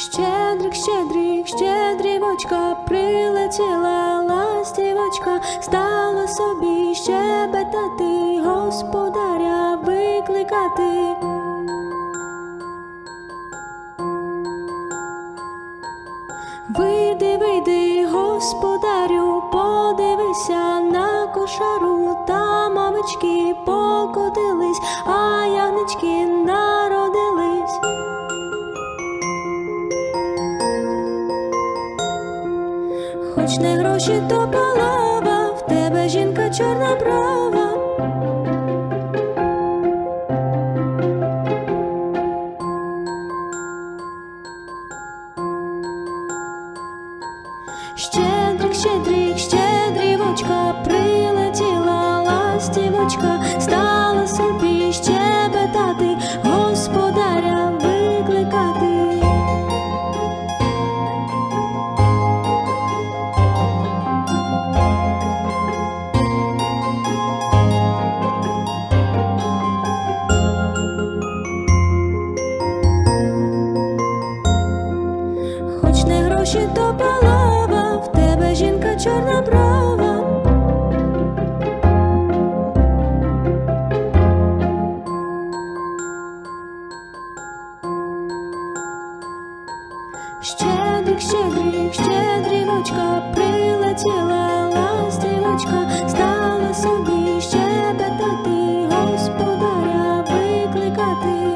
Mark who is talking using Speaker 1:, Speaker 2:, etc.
Speaker 1: Щедрик, щедрик, щедрівочка, прилетіла ластівочка, стала собі щебетати, господаря викликати. Вийди, вийди, господарю, подивися на кошару, там мамочки покотились, а ягнички народились. Хоч не гроші, то полова, в тебе жінка чорна брова. Щедрик, щедрик, щедрівочка, ластівочка, стала собі щебетати, господаря викликати. Хоч не гроші, то Щедрик, щедрик, щедріночка, прилетіла ластівочка, стала собі ще питати, господаря викликати.